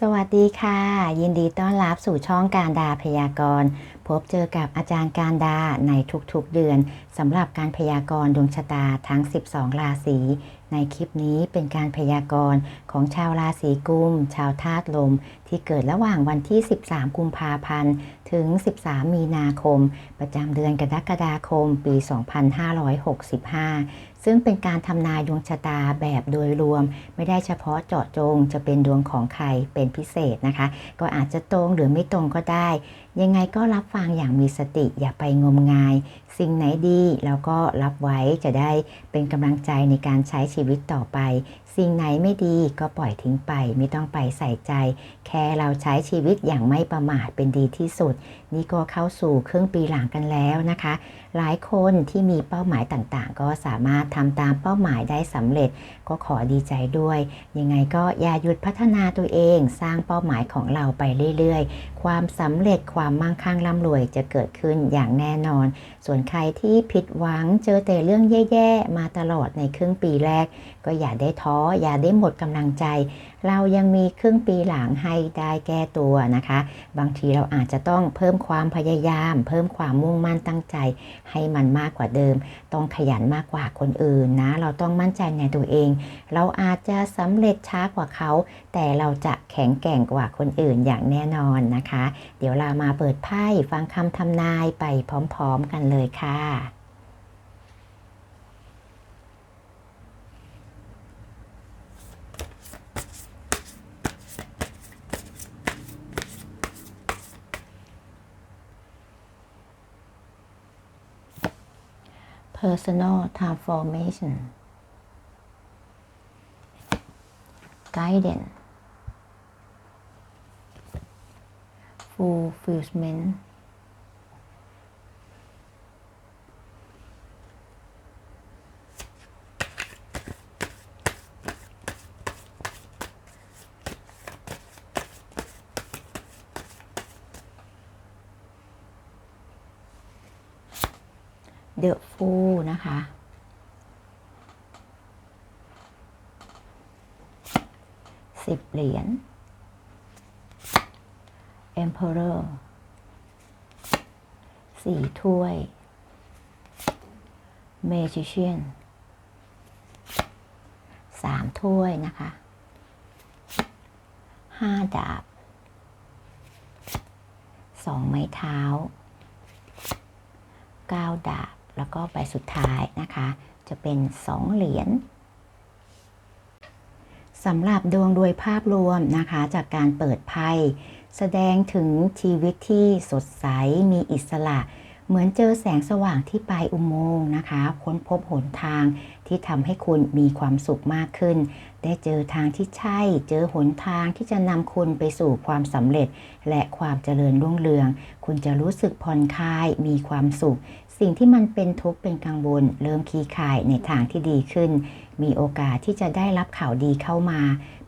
สวัสดีค่ะ ยินดีต้อนรับสู่ช่องการดาพยากรณ์ พบเจอกับอาจารย์การดาในทุกๆเดือนสำหรับการพยากรณ์ดวงชะตาทั้ง 12 ราศีในคลิปนี้เป็นการพยากรณ์ของชาวราศีกุม ชาวธาตุลม ที่เกิดระหว่างวันที่ 13 กุมภาพันธ์ ถึง 13 มีนาคม ประจำเดือนกรกฎาคม ปี 2565 ซึ่งเป็นการทำนายดวงชะตาแบบโดยรวม ไม่ได้เฉพาะเจาะจงจะเป็นดวงของใครเป็นพิเศษนะคะ ก็อาจจะตรงหรือไม่ตรงก็ได้ ยังไงก็รับฟังอย่างมีสติอย่าไปงมงาย สิ่งไหนดีแล้วก็รับไว้จะได้เป็นกำลังใจในการใช้ชีวิตต่อไป สิ่งไหนไม่ดีก็ปล่อยทิ้งไป ไม่ต้องไปใส่ใจ แค่เราใช้ชีวิตอย่างไม่ประมาทเป็นดีที่สุด นี่ก็เข้าสู่ครึ่งปีหลังกันแล้วนะคะ หลายคนที่มีเป้าหมายต่างๆ ก็สามารถทำตามเป้าหมายได้สำเร็จ ก็ขอดีใจด้วย ยังไงก็อย่าหยุดพัฒนาตัวเอง สร้างเป้าหมายของเราไปเรื่อยๆ ความสำเร็จความมั่งคั่งร่ำรวยจะเกิดขึ้นอย่างแน่นอน ส่วนใครที่ผิดหวังเจอแต่เรื่องแย่ๆ มาตลอดในครึ่งปีแรก ก็อย่าได้ท้ออย่าได้หมดกำลังใจ เรายังมีครึ่งปีหลังให้ได้แก้ตัวนะคะ บางทีเราอาจจะต้องเพิ่มความพยายาม เพิ่มความมุ่งมั่นตั้งใจให้มันมากกว่าเดิม ต้องขยันมากกว่าคนอื่นนะ เราต้องมั่นใจในตัวเอง เราอาจจะสำเร็จช้ากว่าเขา แต่เราจะแข็งแกร่งกว่าคนอื่นอย่างแน่นอนนะคะ เดี๋ยวเรามาเปิดไพ่ฟังคำทำนายไปพร้อมๆกันเลยค่ะ personal transformation. Guidance. Fulfillment The Fool นะคะ สิบเหรียญ Emperor สี่ถ้วย Magician สามถ้วยนะคะห้าดาบสองไม้เท้าเก้าดาบ แล้วก็ใบสุดท้ายนะคะ จะเป็นสองเหรียญสำหรับดวงโดยภาพรวมนะคะ จากการเปิดไพ่แสดงถึงชีวิตที่สดใสมีอิสระ เหมือนเจอแสงสว่างที่ปลายอุโมงค์นะคะ ค้นพบหนทาง ที่ทำให้คุณมีความสุขมากขึ้น ได้เจอทางที่ใช่ เจอหนทางที่จะนำคุณไปสู่ความสำเร็จ และความเจริญรุ่งเรือง คุณจะรู้สึกผ่อนคลาย มีความสุข สิ่งที่มันเป็นทุกข์เป็นกังวล เริ่มคลี่คลายในทางที่ดีขึ้น มีโอกาสที่จะได้รับข่าวดีเข้ามา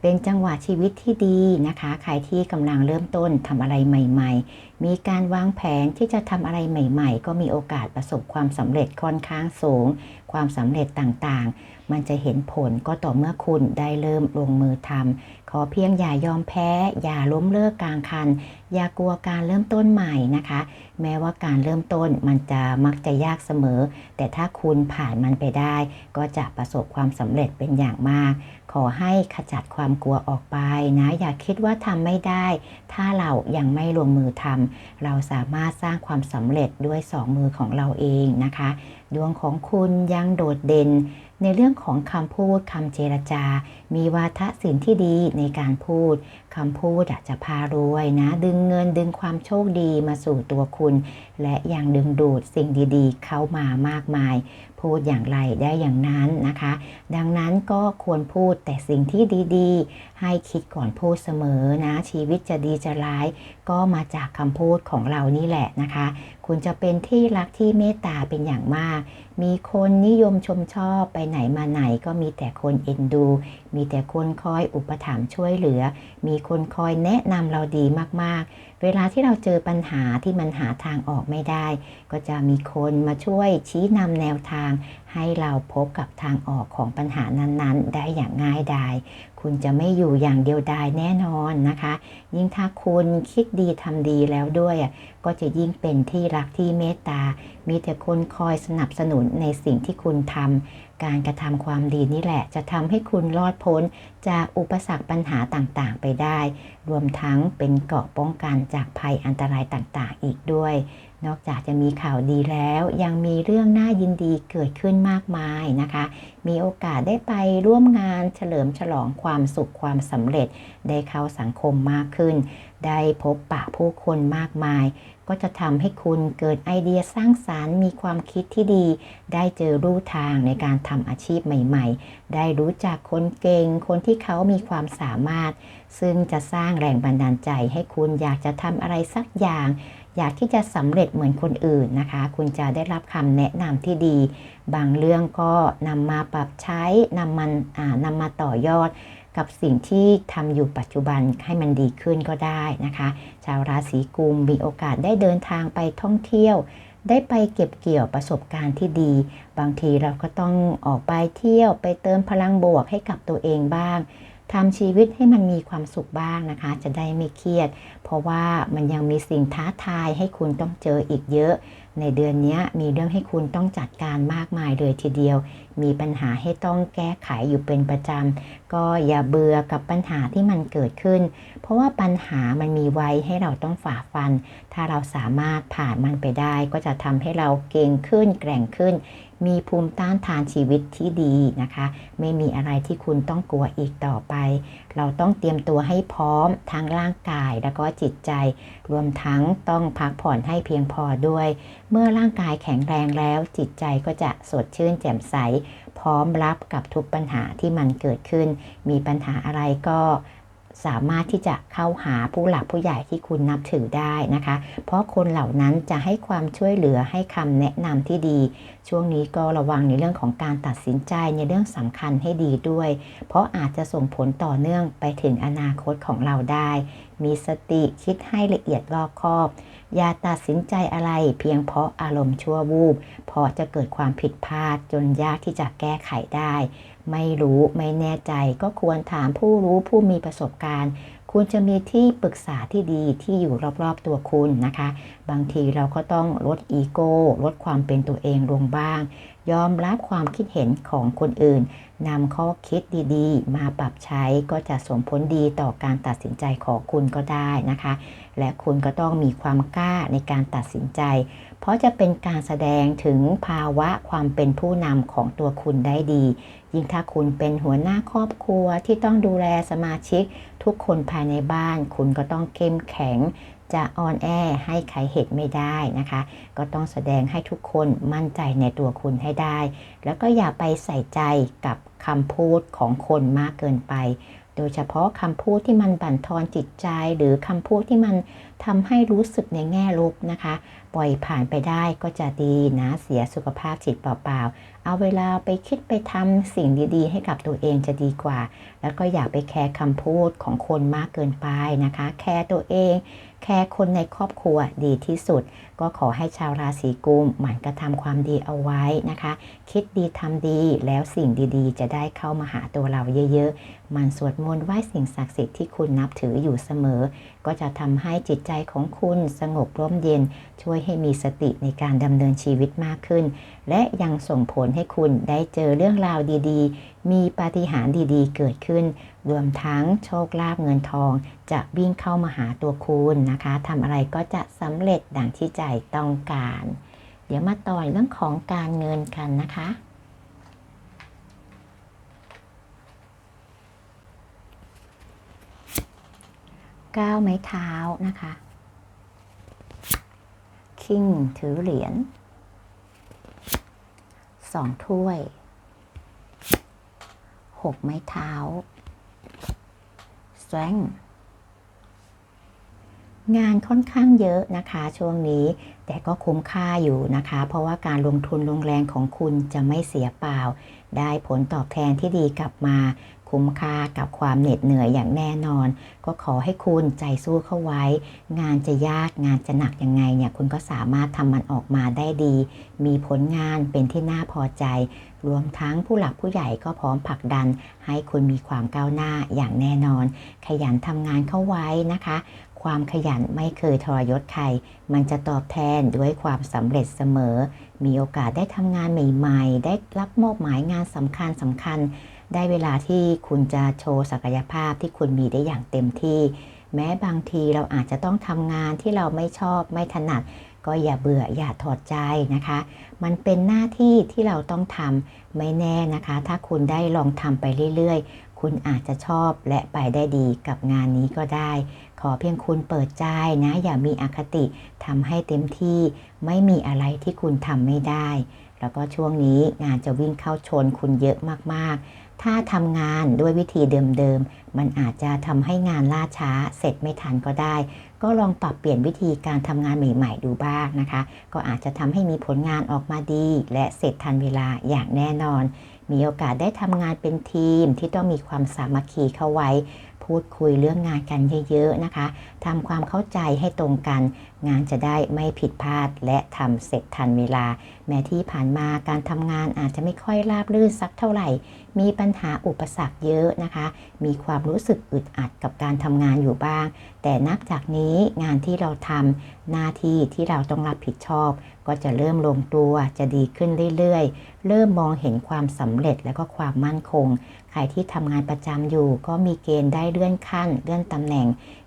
เป็นจังหวะชีวิตที่ดีนะคะ ใครที่กำลังเริ่มต้นทำอะไรใหม่ ๆ มีการวางแผนที่จะทำอะไรใหม่ ๆ ก็มีโอกาสประสบความสำเร็จค่อนข้างสูง ความสำเร็จต่างๆ มันจะเห็นผลก็ต่อเมื่อคุณได้เริ่มลงมือทำ ขอเพียงอย่ายอมแพ้ อย่าล้มเลิกกลางคัน อย่ากลัวการเริ่มต้นใหม่นะคะ แม้ว่าการเริ่มต้นมันจะมักจะยากเสมอ แต่ถ้าคุณผ่านมันไปได้ ก็จะประสบความสำเร็จเป็นอย่างมาก ขอให้ขจัดความกลัวออกไปนะ อย่าคิดว่าทำไม่ได้ ถ้าเรายังไม่ลงมือทำเราสามารถสร้างความสำเร็จด้วยสองมือของเราเองนะคะ ดวงของคุณยังโดดเด่น ในเรื่องของคำพูดคำเจรจา มีวาทศิลป์ที่ดีในการพูดคำพูดอาจจะพารวยนะ ดึงเงินดึงความโชคดีมาสู่ตัวคุณ และยังดึงดูดสิ่งดีๆ เข้ามามากมายพูดอย่างไรได้อย่างนั้นนะคะ ดังนั้นก็ควรพูดแต่สิ่งที่ดีๆ ให้คิดก่อนพูดเสมอนะ ชีวิตจะดีจะร้าย ก็มาจากคำพูดของเรานี่แหละนะคะ คุณจะเป็นที่รักที่เมตตาเป็นอย่างมาก มีคนนิยมชมชอบไปไหนมาไหนก็มีแต่คนเอ็นดู มีแต่คนคอยอุปถัมภ์ช่วยเหลือ มีคนคอยแนะนำเราดีมากๆ เวลาที่เราเจอปัญหาที่มันหาทางออกไม่ได้ก็จะมีคนมาช่วยชี้นำแนวทาง ให้เราพบกับทางออกของปัญหานั้นๆ ได้อย่างง่ายดาย คุณจะไม่อยู่อย่างเดียวดายแน่นอนนะคะ ยิ่งถ้าคุณคิดดีทำดีแล้วด้วย ก็จะยิ่งเป็นที่รักที่เมตตา มีแต่คนคอยสนับสนุนในสิ่งที่คุณทำการกระทำความดีนี่แหละ จะทำให้คุณรอดพ้นจากอุปสรรคปัญหาต่างๆ ไปได้ รวมทั้งเป็นเกราะป้องกันจากภัยอันตรายต่างๆ อีกด้วย นอกจากจะมีข่าวดีแล้ว ยังมีเรื่องน่ายินดีเกิดขึ้นมากมายนะคะ มีโอกาสได้ไปร่วมงานเฉลิมฉลองความสุขความสำเร็จ ได้เข้าสังคมมากขึ้น ได้พบปะผู้คนมากมาย ก็จะทำให้คุณเกิดไอเดียสร้างสารรค์ มีความคิดที่ดี ได้เจอรูทางในการทำอาชีพใหม่ ๆ ได้รู้จักคนเก่ง คนที่เขามีความสามารถ ซึ่งจะสร้างแรงบันดาลใจให้คุณอยากจะทำอะไรสักอย่าง อยากที่จะสำเร็จเหมือนคนอื่นนะคะ คุณจะได้รับคำแนะนำที่ดี บางเรื่องก็นำมาปรับใช้นำมันนำมาต่อยอด กับสิ่งที่ทำอยู่ปัจจุบันให้มันดีขึ้นก็ได้นะคะ ชาวราศีกุมมีโอกาสได้เดินทางไปท่องเที่ยว ได้ไปเก็บเกี่ยวประสบการณ์ที่ดี บางทีเราก็ต้องออกไปเที่ยวไปเติมพลังบวกให้กับตัวเองบ้างทำชีวิตให้มันมีความสุขบ้างนะคะ จะได้ไม่เครียด เพราะว่ามันยังมีสิ่งท้าทายให้คุณต้องเจออีกเยอะ ในเดือนนี้มีเรื่องให้คุณต้องจัดการมากมายเลยทีเดียว มีปัญหาให้ต้องแก้ไขอยู่เป็นประจำ ก็อย่าเบื่อกับปัญหาที่มันเกิดขึ้น เพราะว่าปัญหามันมีไว้ให้เราต้องฝ่าฟัน ถ้าเราสามารถผ่านมันไปได้ ก็จะทำให้เราเก่งขึ้นแกร่งขึ้น มีภูมิต้านทานชีวิตที่ดีนะคะ ไม่มีอะไรที่คุณต้องกลัวอีกต่อไป เราต้องเตรียมตัวให้พร้อมทั้งร่างกายแล้วก็จิตใจ รวมทั้งต้องพักผ่อนให้เพียงพอด้วย เมื่อร่างกายแข็งแรงแล้ว จิตใจก็จะสดชื่นแจ่มใส พร้อมรับกับทุกปัญหาที่มันเกิดขึ้น มีปัญหาอะไรก็ สามารถที่จะเข้าหาผู้หลักผู้ใหญ่ที่คุณนับถือได้นะคะ เพราะคนเหล่านั้นจะให้ความช่วยเหลือให้คำแนะนำที่ดี ช่วงนี้ก็ระวังในเรื่องของการตัดสินใจในเรื่องสำคัญให้ดีด้วย เพราะอาจจะส่งผลต่อเนื่องไปถึงอนาคตของเราได้ มีสติคิดให้ละเอียดรอบคอบอย่าตัดสินใจอะไรเพียงเพราะอารมณ์ชั่ววูบเพราะจะเกิดความผิดพลาดจนยากที่จะแก้ไขได้ ไม่รู้ไม่แน่ใจก็ควรถามผู้รู้ผู้มีประสบการณ์คุณจะมีที่ปรึกษาที่ดีที่อยู่รอบๆตัวคุณนะคะ บางทีเราก็ต้องลดอีโก้ลดความเป็นตัวเองลงบ้าง ยอมรับความคิดเห็นของคนอื่นนำข้อคิดดีๆ มาปรับใช้ก็จะส่งผลดีต่อการตัดสินใจของคุณก็ได้นะคะ และคุณก็ต้องมีความกล้าในการตัดสินใจ เพราะจะเป็นการแสดงถึงภาวะความเป็นผู้นำของตัวคุณได้ดี ยิ่งถ้าคุณเป็นหัวหน้าครอบครัวที่ต้องดูแลสมาชิก ทุกคนภายในบ้าน คุณก็ต้องเข้มแข็ง จะออนแอให้ใครเห็นไม่ได้นะคะ ก็ต้องแสดงให้ทุกคนมั่นใจในตัวคุณให้ได้ แล้วก็อย่าไปใส่ใจกับคำพูดของคนมากเกินไป โดยเฉพาะคำพูดที่มันบั่นทอนจิตใจ หรือคำพูดที่มันทำให้รู้สึกในแง่ลบนะคะ ปล่อยผ่านไปได้ก็จะดีนะเสียสุขภาพจิตเปล่าๆ เอาเวลาไปคิดไปทำสิ่งดีๆ ให้กับตัวเองจะดีกว่า แล้วก็อย่าไปแคร์คำพูดของคนมากเกินไปนะคะ แคร์ตัวเองแคร์คนในครอบครัวดีที่สุด ก็ขอให้ชาวราศีกุมหมั่นกระทำความดีเอาไว้นะคะ คิดดีทำดีแล้วสิ่งดีๆ จะได้เข้ามาหาตัวเราเยอะๆ มันสวดมนต์ไหว้สิ่งศักดิ์สิทธิ์ที่คุณนับถืออยู่เสมอ ก็จะทำให้จิตใจของคุณสงบร่มเย็น ช่วยให้มีสติในการดำเนินชีวิตมากขึ้น และยังส่งผลให้คุณได้เจอเรื่องราวดีๆมีปาฏิหาริย์ดีๆ เกิดขึ้น รวมทั้งโชคลาภเงินทอง จะวิ่งเข้ามาหาตัวคุณนะคะทำอะไรก็จะสำเร็จดังที่ใจต้องการ เดี๋ยวมาต่อเรื่องของการเงินกันนะคะก้าวไม้เท้านะคะ คิงถือเหรียญสองถ้วย หกไม้เท้าแซงงานค่อนข้างเยอะนะคะช่วงนี้แต่ก็คุ้มค่าอยู่นะคะ เพราะว่าการลงทุนลงแรงของคุณจะไม่เสียเปล่า ได้ผลตอบแทนที่ดีกลับมา คุ้มค่ากับความเหน็ดเหนื่อยอย่างแน่นอน ก็ขอให้คุณใจสู้เข้าไว้ งานจะยากงานจะหนักยังไงเนี่ยคุณก็สามารถทำมันออกมาได้ดี มีผลงานเป็นที่น่าพอใจ รวมทั้งผู้หลักผู้ใหญ่ก็พร้อมผลักดัน ให้คุณมีความก้าวหน้าอย่างแน่นอน ขยันทำงานเข้าไว้นะคะความขยันไม่เคยทรยศใคร มันจะตอบแทนด้วยความสำเร็จเสมอ มีโอกาสได้ทำงานใหม่ ๆ ได้รับมอบหมายงานสำคัญสำคัญ ได้เวลาที่คุณจะโชว์ศักยภาพที่คุณมีได้อย่างเต็มที่ แม้บางทีเราอาจจะต้องทำงานที่เราไม่ชอบไม่ถนัด ก็อย่าเบื่ออย่าถอดใจนะคะ มันเป็นหน้าที่ที่เราต้องทำไม่แน่นะคะ ถ้าคุณได้ลองทำไปเรื่อยๆ คุณอาจจะชอบและไปได้ดีกับงานนี้ก็ได้ ขอเพียงคุณเปิดใจนะ อย่ามีอคติทำให้เต็มที่ ไม่มีอะไรที่คุณทำไม่ได้ แล้วก็ช่วงนี้งานจะวิ่งเข้าชนคุณเยอะมากๆ ถ้าทำงานด้วยวิธีเดิมๆ มันอาจจะทำให้งานล่าช้าเสร็จไม่ทันก็ได้ ก็ลองปรับเปลี่ยนวิธีการทำงานใหม่ๆ ดูบ้างนะคะ ก็อาจจะทำให้มีผลงานออกมาดี และเสร็จทันเวลาอย่างแน่นอน มีโอกาสได้ทำงานเป็นทีมที่ต้องมีความสามัคคีเข้าไว้ พูดคุยเรื่องงานกันเยอะๆนะคะทำความเข้าใจให้ตรงกัน งานจะได้ไม่ผิดพลาดและทำเสร็จทันเวลา แม้ที่ผ่านมาการทำงานอาจจะไม่ค่อยราบรื่นสักเท่าไหร่ มีปัญหาอุปสรรคเยอะนะคะ มีความรู้สึกอึดอัดกับการทำงานอยู่บ้าง แต่นับจากนี้งานที่เราทำหน้าที่ที่เราต้องรับผิดชอบ ก็จะเริ่มลงตัวจะดีขึ้นเรื่อยๆ เริ่มมองเห็นความสำเร็จและก็ความมั่นคง ใครที่ทำงานประจำอยู่ก็มีเกณฑ์ได้เลื่อนขั้น เลื่อนตำแหน่ง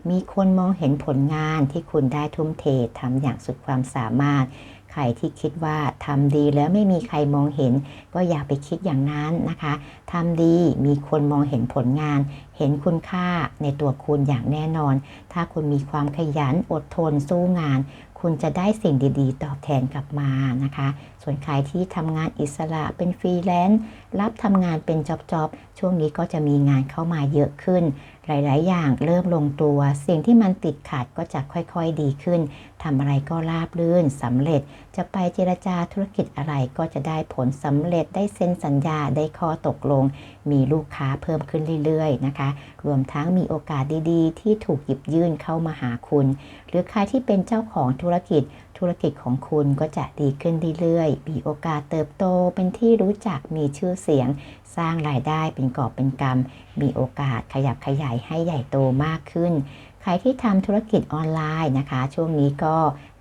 มีคนมองเห็นผลงานที่คุณได้ทุ่มเททำอย่างสุดความสามารถ ใครที่คิดว่าทำดีแล้วไม่มีใครมองเห็น ก็อย่าไปคิดอย่างนั้นนะคะทำดีมีคนมองเห็นผลงาน เห็นคุณค่าในตัวคุณอย่างแน่นอน ถ้าคุณมีความขยันอดทนสู้งาน คุณจะได้สิ่งดีๆ ตอบแทนกลับมานะคะส่วนใครที่ทำงานอิสระเป็นฟรีแลนซ์รับทำงานเป็นจ็อบๆ ช่วงนี้ก็จะมีงานเข้ามาเยอะขึ้น หลาย ๆ อย่างเริ่มลงตัว สิ่งที่มันติดขัดก็จะค่อยๆดีขึ้นทำอะไรก็ราบรื่นสำเร็จ จะไปเจรจาธุรกิจอะไรก็จะได้ผลสำเร็จได้เซ็นสัญญาได้ข้อตกลง มีลูกค้าเพิ่มขึ้นเรื่อย ๆ นะคะ รวมทั้งมีโอกาสดีๆ ที่ถูกหยิบยื่นเข้ามาหาคุณ หรือใครที่เป็นเจ้าของธุรกิจ ธุรกิจของคุณก็จะดีขึ้นเรื่อยๆมีโอกาสเติบโตเป็นที่รู้จักมีชื่อเสียง สร้างรายได้เป็นกอบเป็นกำมีโอกาสขยับขยายให้ใหญ่โตมากขึ้น ใครที่ทำธุรกิจออนไลน์นะคะ ช่วงนี้ก็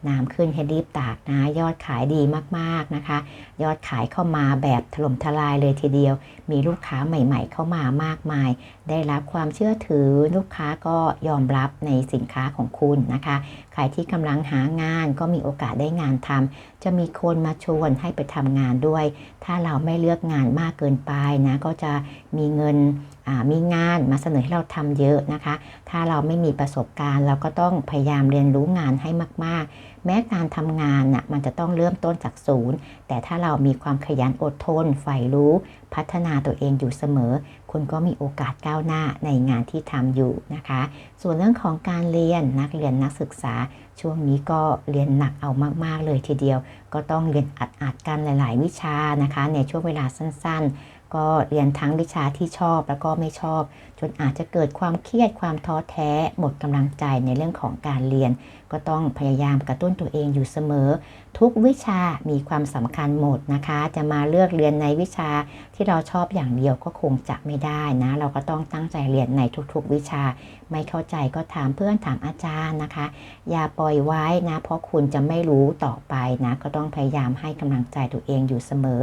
น้ำขึ้นให้รีบตากนะ ยอดขายดีมากๆนะคะ ยอดขายเข้ามาแบบถล่มทลายเลยทีเดียว มีลูกค้าใหม่ๆ เข้ามามากมาย ได้รับความเชื่อถือลูกค้าก็ยอมรับในสินค้าของคุณนะคะ ใครที่กำลังหางานก็มีโอกาสได้งานทำจะมีคนมาชวนให้ไปทำงานด้วย ถ้าเราไม่เลือกงานมากเกินไปนะก็จะมีเงินมีงานมาเสนอให้เราทำเยอะนะคะ ถ้าเราไม่มีประสบการณ์ เราก็ต้องพยายามเรียนรู้งานให้มาก ๆ แม้การทำงานน่ะมันจะต้องเริ่มต้นจากศูนย์ แต่ถ้าเรามีความขยันอดทนใฝ่รู้ พัฒนาตัวเองอยู่เสมอ คุณก็มีโอกาสก้าวหน้าในงานที่ทำอยู่นะคะ ส่วนเรื่องของการเรียนนักเรียนนักศึกษา ช่วงนี้ก็เรียนหนักเอามาก ๆ เลยทีเดียว ก็ต้องเรียนอัดๆกันหลาย ๆ วิชานะคะ ในช่วงเวลาสั้น ๆ ก็เรียนทั้งวิชาที่ชอบแล้วก็ไม่ชอบ จนอาจจะเกิดความเครียดความท้อแท้ หมดกำลังใจในเรื่องของการเรียน ก็ต้องพยายามกระตุ้นตัวเองอยู่เสมอ ทุกวิชามีความสำคัญหมดนะคะ จะมาเลือกเรียนในวิชาที่เราชอบอย่างเดียวก็คงจะไม่ได้นะ เราก็ต้องตั้งใจเรียนในทุกๆ วิชา ไม่เข้าใจก็ถามเพื่อนถามอาจารย์นะคะ อย่าปล่อยไว้นะ เพราะคุณจะไม่รู้ต่อไปนะ ก็ต้องพยายามให้กำลังใจตัวเองอยู่เสมอ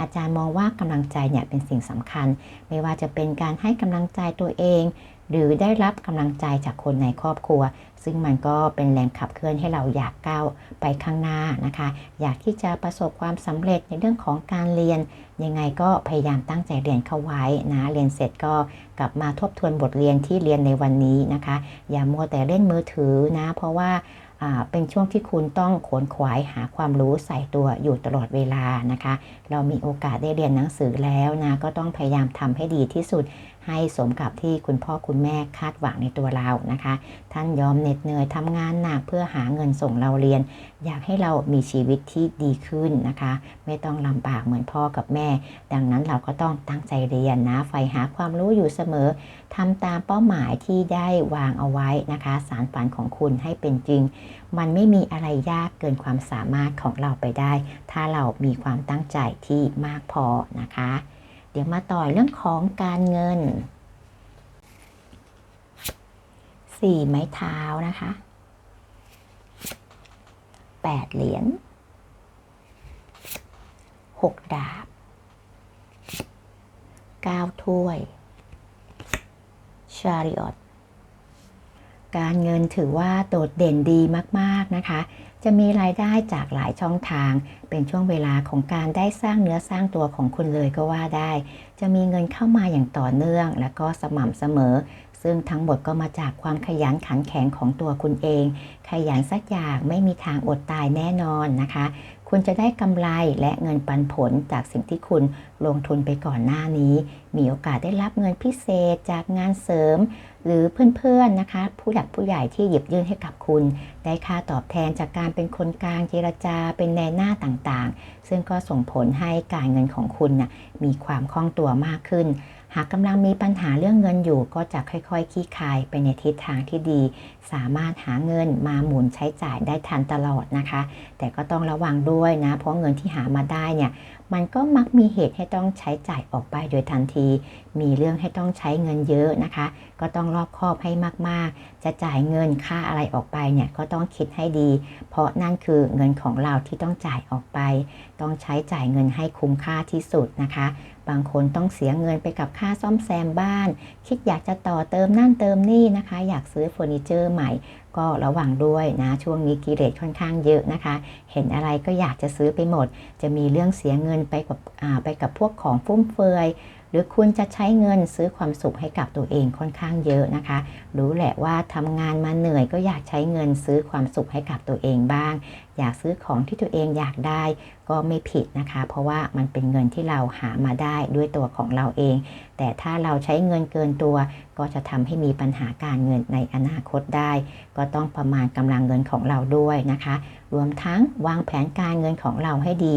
อาจารย์มองว่ากำลังใจเนี่ยเป็นสิ่งสำคัญ ไม่ว่าจะเป็นการให้กำลังใจตัวเอง หรือได้รับกำลังใจจากคนในครอบครัว ซึ่งมันก็เป็นแรงขับเคลื่อนให้เราอยากก้าวไปข้างหน้านะคะ อยากที่จะประสบความสำเร็จในเรื่องของการเรียน ยังไงก็พยายามตั้งใจเรียนเข้าไว้นะเรียนเสร็จก็กลับมาทบทวนบทเรียนที่เรียนในวันนี้นะคะ อย่ามัวแต่เล่นมือถือนะ เพราะว่า เป็นช่วงที่คุณต้องขวนขวายหาความรู้ใส่ตัวอยู่ตลอดเวลานะคะ เรามีโอกาสได้เรียนหนังสือแล้วนะก็ต้องพยายามทำให้ดีที่สุด ให้สมกับที่คุณพ่อคุณแม่คาดหวังในตัวเรานะคะ ท่านยอมเหน็ดเหนื่อยทำงานหนักเพื่อหาเงินส่งเราเรียน อยากให้เรามีชีวิตที่ดีขึ้นนะคะ ไม่ต้องลำบากเหมือนพ่อกับแม่ ดังนั้นเราก็ต้องตั้งใจเรียนนะใฝ่หาความรู้อยู่เสมอทำตามเป้าหมายที่ได้วางเอาไว้นะคะ สารฝันของคุณให้เป็นจริง มันไม่มีอะไรยากเกินความสามารถของเราไปได้ ถ้าเรามีความตั้งใจที่มากพอนะคะ ดี๋ยวมาต่อเรื่องของการเงินสี่ไม้เท้านะคะแปดเหรียญหกดาบเก้าถ้วย ชาริออตการเงินถือว่าโดดเด่นดีมาก ๆ นะคะ จะมีรายได้จากหลายช่องทาง เป็นช่วงเวลาของการได้สร้างเนื้อสร้างตัวของคุณเลยก็ว่าได้ จะมีเงินเข้ามาอย่างต่อเนื่อง และก็สม่ำเสมอ ซึ่งทั้งหมดก็มาจากความขยันขันแข็งของตัวคุณเอง ขยันสักอย่างไม่มีทางอดตายแน่นอนนะคะ คุณจะได้กำไรและเงินปันผลจากสิ่งที่คุณลงทุนไปก่อนหน้านี้ มีโอกาสได้รับเงินพิเศษจากงานเสริม หรือเพื่อนๆนะคะ ผู้หลักผู้ใหญ่ที่หยิบยื่นให้กับคุณ ได้ค่าตอบแทนจากการเป็นคนกลางเจรจาเป็นแนหน้าต่างๆ ซึ่งก็ส่งผลให้การเงินของคุณนะมีความคล่องตัวมากขึ้น หากกำลังมีปัญหาเรื่องเงินอยู่ ก็จะค่อยๆขี้คายไปในทิศทางที่ดี สามารถหาเงินมาหมุนใช้จ่ายได้ทันตลอดนะคะ แต่ก็ต้องระวังด้วยนะ เพราะเงินที่หามาได้เนี่ยมันก็มักมีเหตุให้ต้องใช้จ่ายออกไปโดยทันที มีเรื่องให้ต้องใช้เงินเยอะนะคะ ก็ต้องรอบคอบให้มากๆ จะจ่ายเงินค่าอะไรออกไปเนี่ยก็ต้องคิดให้ดี เพราะนั่นคือเงินของเราที่ต้องจ่ายออกไป ต้องใช้จ่ายเงินให้คุ้มค่าที่สุดนะคะ บางคนต้องเสียเงินไปกับค่าซ่อมแซมบ้าน คิดอยากจะต่อเติมนั่นเติมนี่นะคะ อยากซื้อเฟอร์นิเจอร์ใหม่ ก็ระวังด้วยนะ ช่วงนี้กิเลสค่อนข้างเยอะนะคะ เห็นอะไรก็อยากจะซื้อไปหมด จะมีเรื่องเสียเงินไปกับไปกับพวกของฟุ่มเฟือย หรือคุณจะใช้เงินซื้อความสุขให้กับตัวเองค่อนข้างเยอะนะคะ รู้แหละว่าทำงานมาเหนื่อยก็อยากใช้เงินซื้อความสุขให้กับตัวเองบ้าง อยากซื้อของที่ตัวเองอยากได้ก็ไม่ผิดนะคะ เพราะว่ามันเป็นเงินที่เราหามาได้ด้วยตัวของเราเอง แต่ถ้าเราใช้เงินเกินตัว ก็จะทำให้มีปัญหาการเงินในอนาคตได้ ก็ต้องประมาณกำลังเงินของเราด้วยนะคะ รวมทั้งวางแผนการเงินของเราให้ดี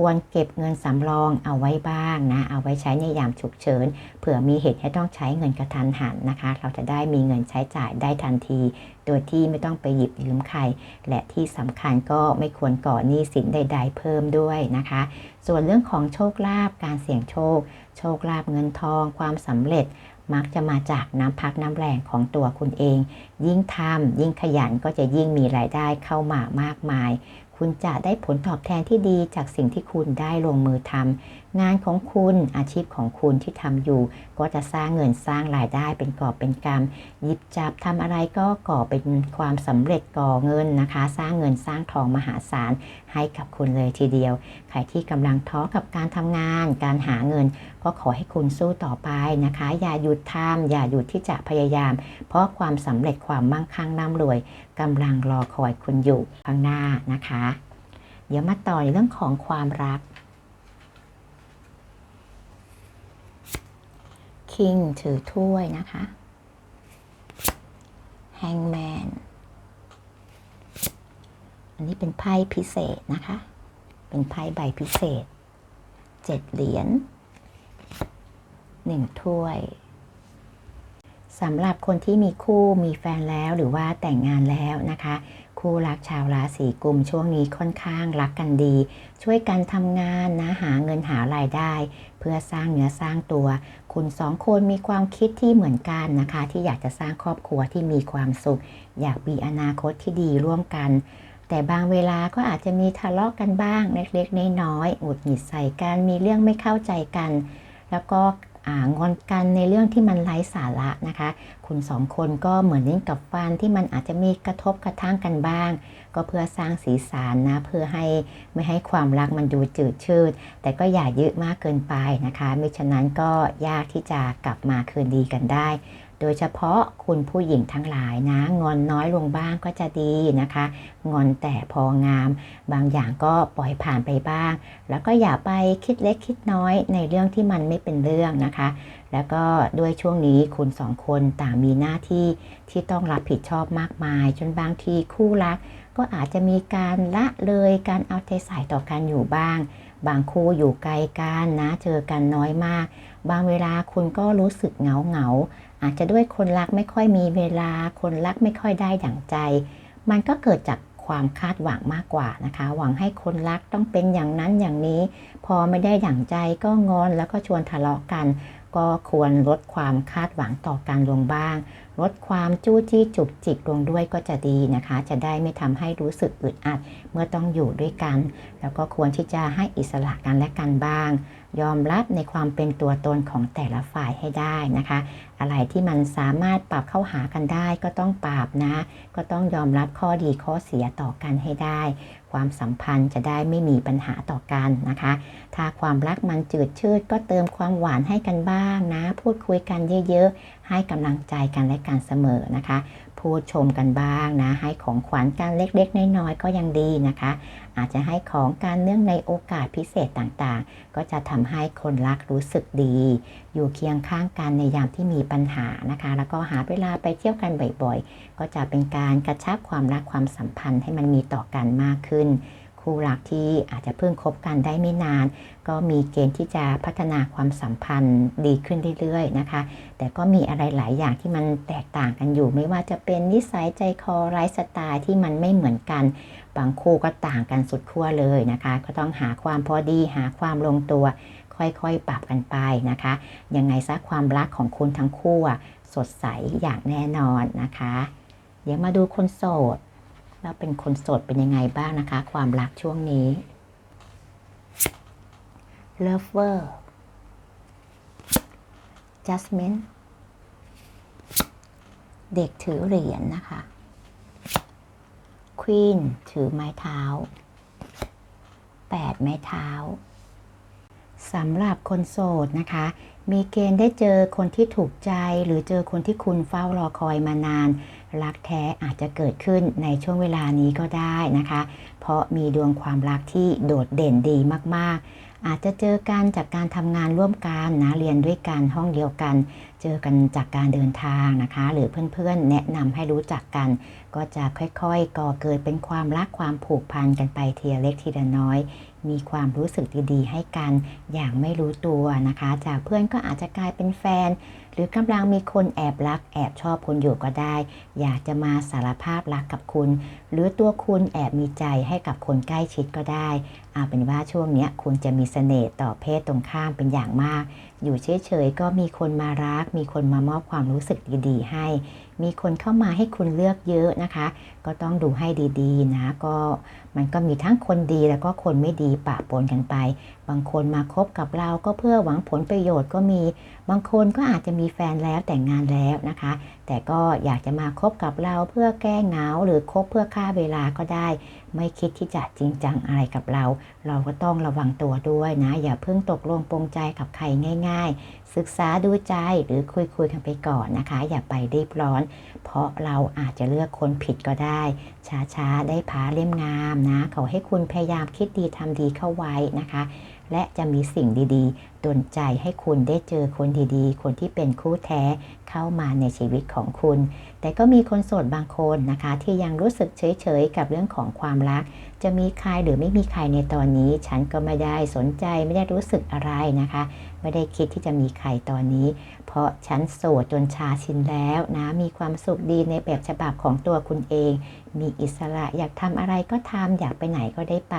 ควรเก็บเงินสำรองเอาไว้บ้างนะ เอาไว้ใช้ในยามฉุกเฉิน เผื่อมีเหตุให้ต้องใช้เงินกระทันหันนะคะ เราจะได้มีเงินใช้จ่ายได้ทันที โดยที่ไม่ต้องไปหยิบยืมใคร และที่สำคัญก็ไม่ควรก่อหนี้สินใด ๆ เพิ่มด้วยนะคะ ส่วนเรื่องของโชคลาภ การเสี่ยงโชค โชคลาภเงินทอง ความสำเร็จมักจะมาจากน้ำพักน้ำแรงของตัวคุณเอง ยิ่งทำยิ่งขยันก็จะยิ่งมีรายได้เข้ามามากมาย คุณจะได้ผลตอบแทนที่ดีจากสิ่งที่คุณได้ลงมือทำ งานของคุณอาชีพของคุณที่ทำอยู่ ก็จะสร้างเงินสร้างรายได้เป็นกอบเป็นกำหยิบจับทำอะไรก็ก่อเป็นความสำเร็จก่อเงินนะคะ สร้างเงินสร้างทองมหาศาลให้กับคุณเลยทีเดียว ใครที่กำลังท้อกับการทำงาน การหาเงิน ก็ขอให้คุณสู้ต่อไปนะคะ อย่าหยุดทำอย่าหยุดที่จะพยายาม เพราะความสำเร็จความมั่งคั่งร่ำรวยกำลังรอคอยคุณอยู่ข้างหน้านะคะ เดี๋ยวมาต่อในเรื่องของความรัก คิงถือถ้วยนะคะแฮงแมนอันนี้เป็นไพ่พิเศษนะคะ เป็นไพ่ใบพิเศษเจ็ดเหรียญหนึ่งถ้วยสำหรับคนที่มีคู่มีแฟนแล้วหรือว่าแต่งงานแล้วนะคะ คู่รักชาวราศีกุมช่วงนี้ค่อนข้างรักกันดี ช่วยกันทำงานนะหาเงินหารายได้ เพื่อสร้างเนื้อสร้างตัว คุณสองคนมีความคิดที่เหมือนกันนะคะ ที่อยากจะสร้างครอบครัวที่มีความสุข อยากมีอนาคตที่ดีร่วมกัน แต่บางเวลาก็อาจจะมีทะเลาะกันบ้างเล็กๆน้อยๆหงุดหงิดใส่กันมีเรื่องไม่เข้าใจกัน แล้วก็ งอนกันในเรื่องที่มันไร้สาระนะคะ คุณสองคนก็เหมือนเล่นกับฟันที่มันอาจจะมีกระทบกระทั่งกันบ้าง ก็เพื่อสร้างสีสันนะ เพื่อให้ไม่ให้ความรักมันดูจืดชืด แต่ก็อย่าเยอะมากเกินไปนะคะ ไม่ฉะนั้นก็ยากที่จะกลับมาคืนดีกันได้ โดยเฉพาะคุณผู้หญิงทั้งหลายนะ งอนน้อยลงบ้างก็จะดีนะคะ งอนแต่พองาม บางอย่างก็ปล่อยผ่านไปบ้าง แล้วก็อย่าไปคิดเล็กคิดน้อยในเรื่องที่มันไม่เป็นเรื่องนะคะ แล้วก็ด้วยช่วงนี้คุณสองคนต่างมีหน้าที่ที่ต้องรับผิดชอบมากมาย จนบางทีคู่รัก ก็อาจจะมีการละเลยการเอาใจใส่ต่อกันอยู่บ้าง บางคู่อยู่ไกลกันนะเจอกันน้อยมาก บางเวลาคุณก็รู้สึกเหงาเหงา อาจจะด้วยคนรักไม่ค่อยมีเวลา คนรักไม่ค่อยได้ดั่งใจ มันก็เกิดจากความคาดหวังมากกว่านะคะ หวังให้คนรักต้องเป็นอย่างนั้นอย่างนี้ พอไม่ได้ดั่งใจก็งอนแล้วก็ชวนทะเลาะกัน ก็ควรลดความคาดหวังต่อกันลงบ้าง ลดความจู้จี้จุกจิกลงด้วยก็จะดีนะคะ จะได้ไม่ทำให้รู้สึกอึดอัด เมื่อต้องอยู่ด้วยกัน แล้วก็ควรที่จะให้อิสระกันและกันบ้าง ยอมรับในความเป็นตัวตนของแต่ละฝ่ายให้ได้นะคะ อะไรที่มันสามารถปรับเข้าหากันได้ก็ต้องปรับนะ ก็ต้องยอมรับข้อดีข้อเสียต่อกันให้ได้ ความสัมพันธ์จะได้ไม่มีปัญหาต่อกันนะคะ ถ้าความรักมันจืดชืดก็เติมความหวานให้กันบ้างนะ พูดคุยกันเยอะๆ ให้กำลังใจกันและกันเสมอนะคะ พูดชมกันบ้างนะ ให้ของขวัญกันเล็กๆ น้อยๆ ก็ยังดีนะคะ อาจจะให้ของการเนื่องในโอกาสพิเศษต่างๆ ก็จะทำให้คนรักรู้สึกดี อยู่เคียงข้างกันในยามที่มีปัญหานะคะ แล้วก็หาเวลาไปเที่ยวกันบ่อยๆ ก็จะเป็นการกระชับความรักความสัมพันธ์ให้มันมีต่อกันมากขึ้น คู่รักที่อาจจะเพิ่งคบกันได้ไม่นาน ก็มีเกณฑ์ที่จะพัฒนาความสัมพันธ์ดีขึ้นเรื่อยๆนะคะ แต่ก็มีอะไรหลายอย่างที่มันแตกต่างกันอยู่ ไม่ว่าจะเป็นนิสัยใจคอไลฟ์สไตล์ที่มันไม่เหมือนกัน บางคู่ก็ต่างกันสุดขั้วเลยนะคะ ก็ต้องหาความพอดีหาความลงตัว ค่อยๆ ปรับกันไปนะคะ ยังไงซะความรักของคุณทั้งคู่สดใสอย่างแน่นอนนะคะ เดี๋ยวมาดูคนโสด แล้วเป็นคนโสดเป็นยังไงบ้างนะคะ ความรักช่วงนี้ lover judgment เด็กถือเหรียญนะคะ queen ถือไม้เท้าแปดไม้เท้าสำหรับคนโสดนะคะ มีเกณฑ์ได้เจอคนที่ถูกใจหรือเจอคนที่คุณเฝ้ารอคอยมานาน รักแท้อาจจะเกิดขึ้นในช่วงเวลานี้ก็ได้นะคะ เพราะมีดวงความรักที่โดดเด่นดีมากๆ อาจจะเจอกันจากการทำงานร่วมกันนะเรียนด้วยกันห้องเดียวกัน เจอกันจากการเดินทางนะคะ หรือเพื่อนๆ แนะนำให้รู้จักกัน ก็จะค่อยๆ ก่อเกิดเป็นความรักความผูกพันกันไปทีละเล็กทีละน้อย มีความรู้สึกดีๆ ให้กันอย่างไม่รู้ตัวนะคะ จากเพื่อนก็อาจจะกลายเป็นแฟน หรือกำลังมีคนแอบรักแอบชอบคุณอยู่ก็ได้ อยากจะมาสารภาพรักกับคุณ หรือตัวคุณแอบมีใจให้กับคนใกล้ชิดก็ได้เอาเป็นว่าช่วงนี้คุณจะมีเสน่ห์ต่อเพศตรงข้ามเป็นอย่างมาก อยู่เฉยๆก็มีคนมารัก มีคนมามอบความรู้สึกดีๆ ให้ มีคนเข้ามาให้คุณเลือกเยอะนะคะ ก็ต้องดูให้ดีๆนะก็มันก็มีทั้งคนดีแล้วก็คนไม่ดีปะปนกันไป บางคนมาคบกับเราก็เพื่อหวังผลประโยชน์ก็มี บางคนก็อาจจะมีแฟนแล้วแต่งงานแล้วนะคะ แต่ก็อยากจะมาคบกับเราเพื่อแก้เหงาหรือคบเพื่อฆ่าเวลาก็ได้ ไม่คิดที่จะจริงจังอะไรกับเรา เราก็ต้องระวังตัวด้วยนะ อย่าเพิ่งตกลงปรงใจกับใครง่าย ๆ ศึกษาดูใจหรือคุยคุยกันไปก่อนนะคะ อย่าไปรีบร้อน เพราะเราอาจจะเลือกคนผิดก็ได้ ช้าๆ ได้ผาเล่มงามนะขอให้คุณพยายามคิดดีทำดีเข้าไว้นะคะและจะมีสิ่งดีๆดลใจให้คุณได้เจอคนดีๆ คนที่เป็นคู่แท้ เข้ามาในชีวิตของคุณ แต่ก็มีคนโสดบางคนนะคะ ที่ยังรู้สึกเฉยๆ กับเรื่องของความรัก จะมีใครหรือไม่มีใครในตอนนี้ ฉันก็ไม่ได้สนใจไม่ได้รู้สึกอะไรนะคะ ไม่ได้คิดที่จะมีใครตอนนี้ เพราะฉันโสดจนชาชินแล้วนะมีความสุขดีในแบบฉบับของตัวคุณเอง มีอิสระอยากทำอะไรก็ทำอยากไปไหนก็ได้ไป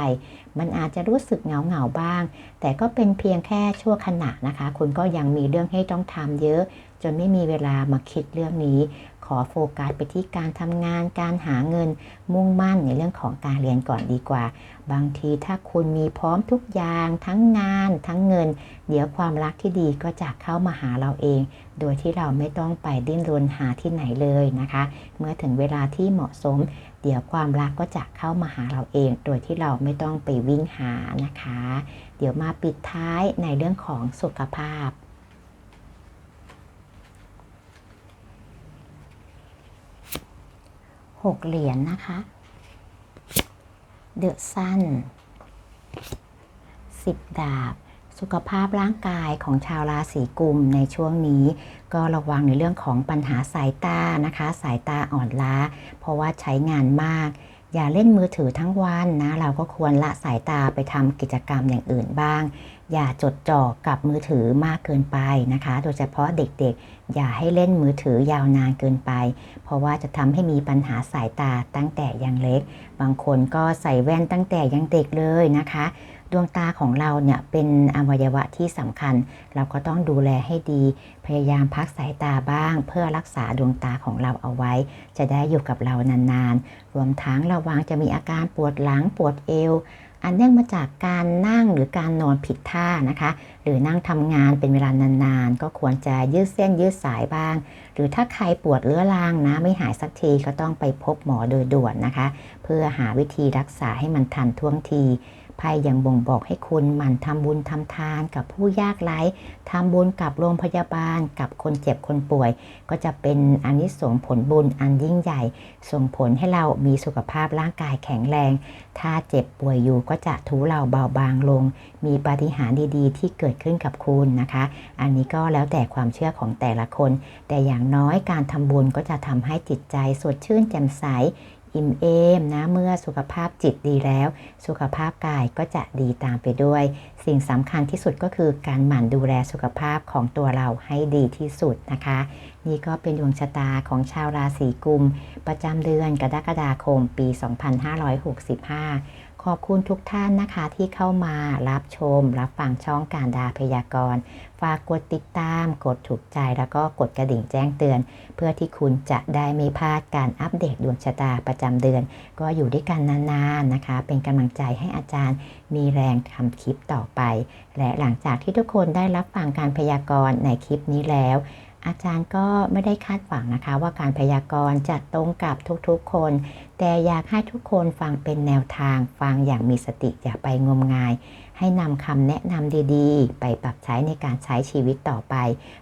มันอาจจะรู้สึกเหงาเหงาๆบ้าง แต่ก็เป็นเพียงแค่ชั่วขณะนะคะ คุณก็ยังมีเรื่องให้ต้องทำเยอะ จนไม่มีเวลามาคิดเรื่องนี้ ขอโฟกัสไปที่การทำงาน การหาเงิน มุ่งมั่นในเรื่องของการเรียนก่อนดีกว่า บางทีถ้าคุณมีพร้อมทุกอย่างทั้งงาน ทั้งเงิน เดี๋ยวความรักที่ดีก็จะเข้ามาหาเราเอง โดยที่เราไม่ต้องไปดิ้นรนหาที่ไหนเลยนะคะ เมื่อถึงเวลาที่เหมาะสม เดี๋ยวความรักก็จะเข้ามาหาเราเอง โดยที่เราไม่ต้องไปวิ่งหานะคะ เดี๋ยวมาปิดท้ายในเรื่องของสุขภาพ หกเหรียญนะคะเดอะซันสิบดาบ สุขภาพร่างกายของชาวราศีกุมในช่วงนี้ ก็ระวังในเรื่องของปัญหาสายตานะคะ สายตาอ่อนล้า เพราะว่าใช้งานมาก อย่าเล่นมือถือทั้งวันนะ เราก็ควรละสายตาไปทำกิจกรรมอย่างอื่นบ้าง อย่าจดจ่อกับมือถือมากเกินไปนะคะ โดยเฉพาะเด็กๆ อย่าให้เล่นมือถือยาวนานเกินไป เพราะว่าจะทำให้มีปัญหาสายตาตั้งแต่ยังเล็ก บางคนก็ใส่แว่นตั้งแต่ยังเด็กเลยนะคะ ดวงตาของเราเนี่ยเป็นอวัยวะที่สำคัญ เราก็ต้องดูแลให้ดี พยายามพักสายตาบ้าง เพื่อรักษาดวงตาของเราเอาไว้ จะได้อยู่กับเรานานๆ รวมทั้งระวังจะมีอาการปวดหลังปวดเอว อันเนื่องมาจากการนั่งหรือการนอนผิดท่านะคะ หรือนั่งทำงานเป็นเวลานานๆ ก็ควรจะยืดเส้นยืดสายบ้าง หรือถ้าใครปวดเรื้อรังนะไม่หายสักทีก็ต้องไปพบหมอโดยด่วนนะคะ เพื่อหาวิธีรักษาให้มันทันท่วงที ไพ่ยังบ่งบอกให้คุณหมั่นทำบุญทำทานกับผู้ยากไร้ทำบุญกับโรงพยาบาล กับคนเจ็บคนป่วย ก็จะเป็นอานิสงส์ผลบุญอันยิ่งใหญ่ ส่งผลให้เรามีสุขภาพร่างกายแข็งแรง ถ้าเจ็บป่วยอยู่ก็จะทุเลาเบาบางลง มีปาฏิหาริย์ดีๆ ที่เกิดขึ้นกับคุณนะคะ อันนี้ก็แล้วแต่ความเชื่อของแต่ละคน แต่อย่างน้อยการทำบุญก็จะทำให้จิตใจสดชื่นแจ่มใส อิ่มเอมนะเมื่อสุขภาพจิตดีแล้ว สุขภาพกายก็จะดีตามไปด้วย สิ่งสำคัญที่สุดก็คือการหมั่นดูแลสุขภาพของตัวเราให้ดีที่สุดนะคะ นี่ก็เป็นดวงชะตาของชาวราศีกุม ประจำเดือนกรกฎาคมปี 2565 ขอบคุณทุกท่านนะคะที่เข้ามารับชม รับฟังช่องการดาพยากรณ์ ฝากกดติดตาม กดถูกใจแล้วก็กดกระดิ่งแจ้งเตือน เพื่อที่คุณจะได้ไม่พลาดการอัปเดตดวงชะตาประจำเดือน ก็อยู่ด้วยกันนานๆนะคะ เป็นกำลังใจให้อาจารย์มีแรงทำคลิปต่อไป และหลังจากที่ทุกคนได้รับฟังการพยากรณ์ในคลิปนี้แล้วอาจารย์ก็ไม่ได้คาดหวังนะคะ ว่าการพยากรณ์จะตรงกับทุกๆคน แต่อยากให้ทุกคนฟังเป็นแนวทาง ฟังอย่างมีสติอย่าไปงมงาย ให้นำคำแนะนำดีๆ ไปปรับใช้ในการใช้ชีวิตต่อไป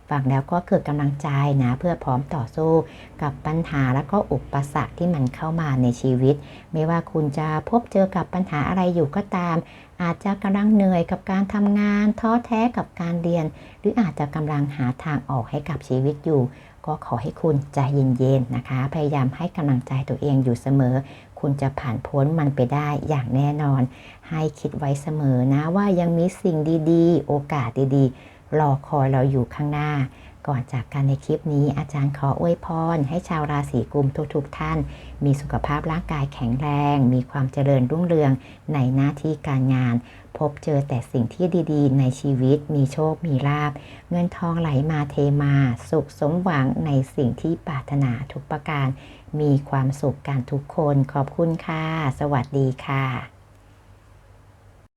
ฟังแล้วก็เกิดกำลังใจนะ เพื่อพร้อมต่อสู้ กับปัญหาและก็อุปสรรคที่มันเข้ามาในชีวิต ไม่ว่าคุณจะพบเจอกับปัญหาอะไรอยู่ก็ตาม อาจจะกำลังเหนื่อยกับการทำงาน ท้อแท้กับการเรียน หรืออาจจะกำลังหาทางออกให้กับชีวิตอยู่ ก็ขอให้คุณใจเย็นๆนะคะ พยายามให้กำลังใจตัวเองอยู่เสมอ คุณจะผ่านพ้นมันไปได้อย่างแน่นอน ให้คิดไว้เสมอนะว่ายังมีสิ่งดีๆ โอกาสดีๆ รอคอยเราอยู่ข้างหน้า ก่อนจากกันในคลิปนี้ อาจารย์ขออวยพร ให้ชาวราศีกุมทุกๆ ท่าน มีสุขภาพร่างกายแข็งแรง มีความเจริญรุ่งเรืองในหน้าที่การงาน พบเจอแต่สิ่งที่ดีๆ ในชีวิตมีโชคมีลาบ เงินทองไหลมาเทมา สุขสมหวังในสิ่งที่ปรารถนาทุกประการ มีความสุขกันทุกคนขอบคุณค่ะ สวัสดีค่ะ